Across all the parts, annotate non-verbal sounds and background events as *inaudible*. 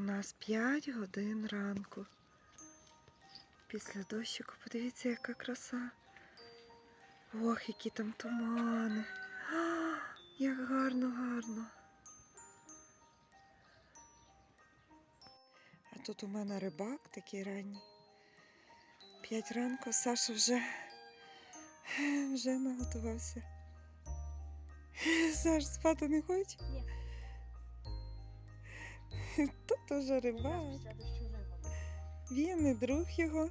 У нас 5 годин ранку. Після дощику, подивіться, яка краса. Ох, які там тумани. А, як гарно, гарно. А тут у мене рибак такий ранній. П'ять ранку Саша вже, вже наготувався. Саш, спати не хоче? Ні. *laughs* Тут уже рибак. Він і друг його.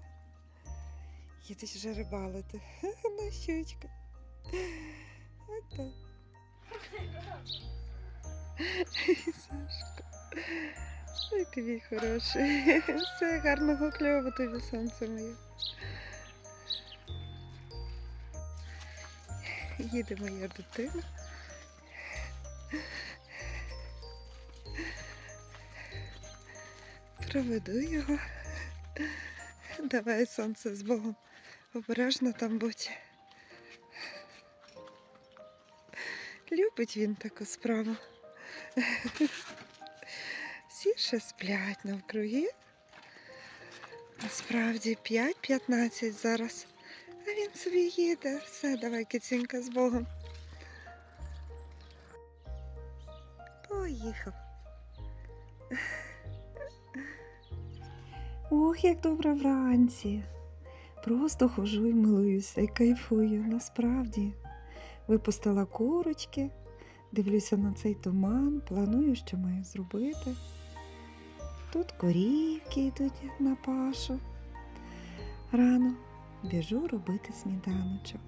Їдуть вже рибалити. *laughs* На щучку. Ото. Сашко. Ой, мій хороший. Все гарного кльову тобі сонце моє. Їде моя дитина. Проведу його. Давай сонце з Богом. Обережно там будь. Любить він таку справу. Всі ще сплять навкруги. Насправді 5.15 зараз. А він собі їде. Все, давай, кицінька з Богом. Поїхав. Ох, як добре вранці. Просто хожу і милуюся і кайфую. Насправді. Випустила курочки, дивлюся на цей туман, планую, що маю зробити. Тут корівки йдуть на пашу. Рано біжу робити сніданочок.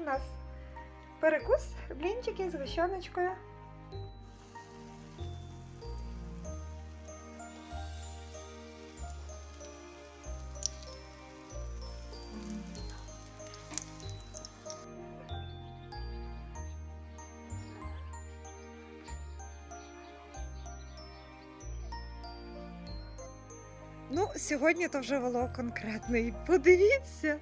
У нас перекус, блінчики з гущоночкою. Ну, сьогодні то вже було конкретно. І подивіться,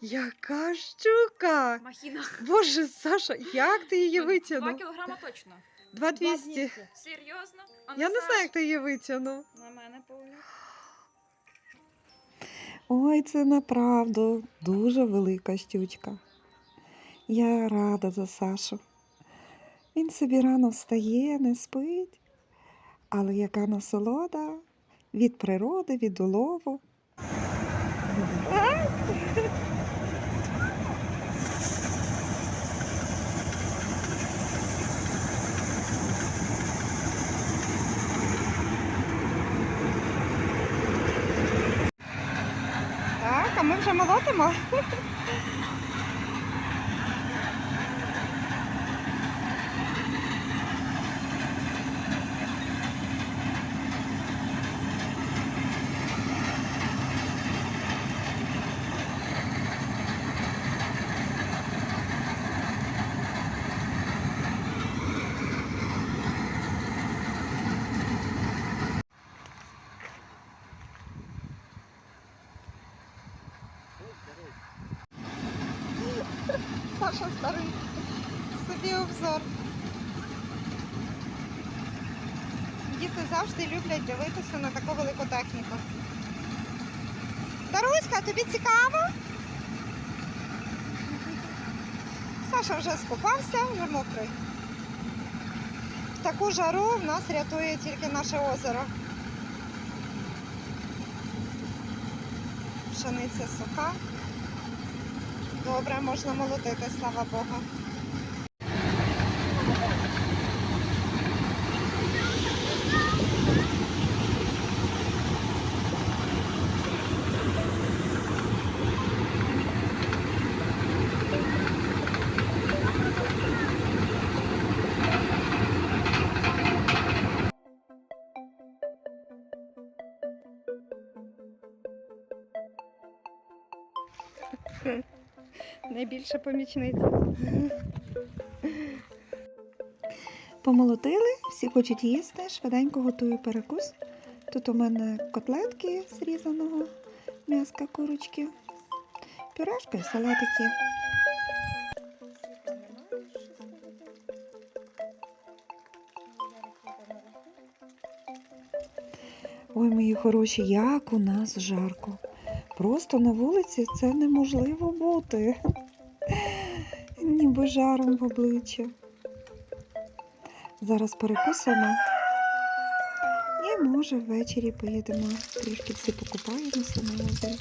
яка щука! Махіна. Боже, Саша, як ти її витягнув? Два кілограма точно. Два двісті. Серйозно? А Я ну, не знаю, як ти її витягнув. На мене погляд. Ой, це направду дуже велика щучка. Я рада за Сашу. Він собі рано встає, не спить. Але яка насолода від природи, від улову. Так, а ми вже молотимо. Саша старий. Собі обзор. Діти завжди люблять дивитися на таку велику техніку. Таруська, тобі цікаво? Саша вже скупався, вже мокрий. В таку жару в нас рятує тільки наше озеро. Пшениця суха. Добре, можна молотити, слава Богу. *laughs* найбільша помічниця. Помолотили, всі хочуть їсти, швиденько готую перекус. Тут у мене котлетки з м'яска курочки, пюрешка і салатики. Ой, мої хороші, як у нас жарко. Просто на вулиці це неможливо бути. Ніби жаром в обличчя. Зараз перекусимо. І може ввечері поїдемо. Трішки всі покупаємося на озері.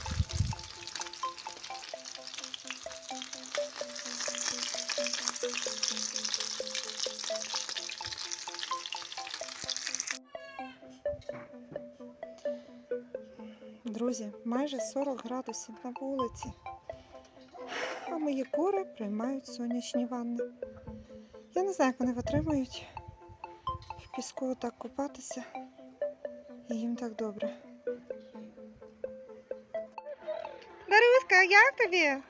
Друзі, майже 40 градусів на вулиці. А мої кури приймають сонячні ванни. Я не знаю, як вони витримують в піску так купатися. І їм так добре. Даруська, як тобі?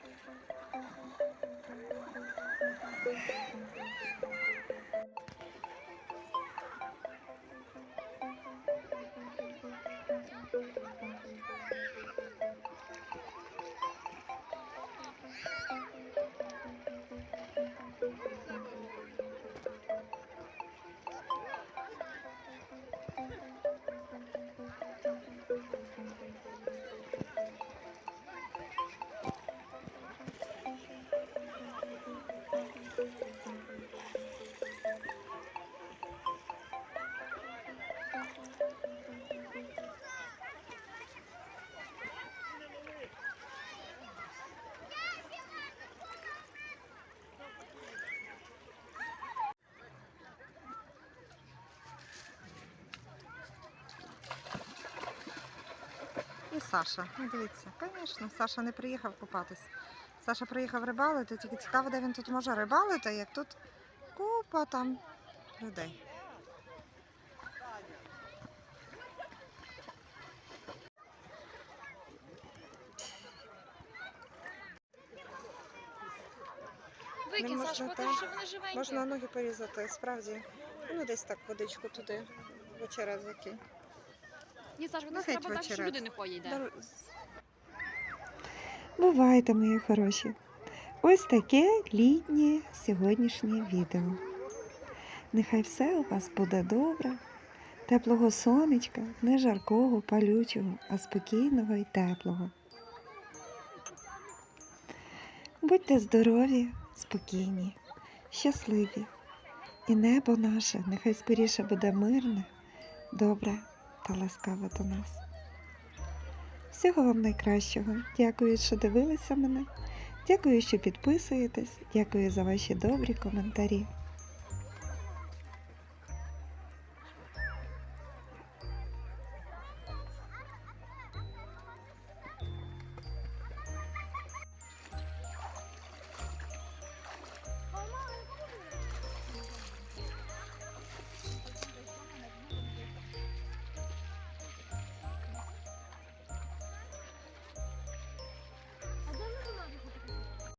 Саша. Ну, дивіться, звісно, Саша не приїхав купатись. Саша приїхав рибалити, тільки цікаво, де він тут може рибалити, як тут купа там людей. Викинь, Сашко, так. що вони живенькі. Можна ноги порізати, справді. Ну, десь так водичку туди, в очерет закинь. Ні, Сашко, Ну, нас треба так, що люди не. Да. Бувайте, мої хороші. Ось таке літнє сьогоднішнє відео. Нехай все у вас буде добре, теплого сонечка, не жаркого, палючого, а спокійного і теплого. Будьте здорові, спокійні, щасливі, і небо наше нехай скоріше буде мирне, добре та ласкава до нас. Всього вам найкращого. Дякую, що дивилися мене. Дякую, що підписуєтесь. Дякую за ваші добрі коментарі.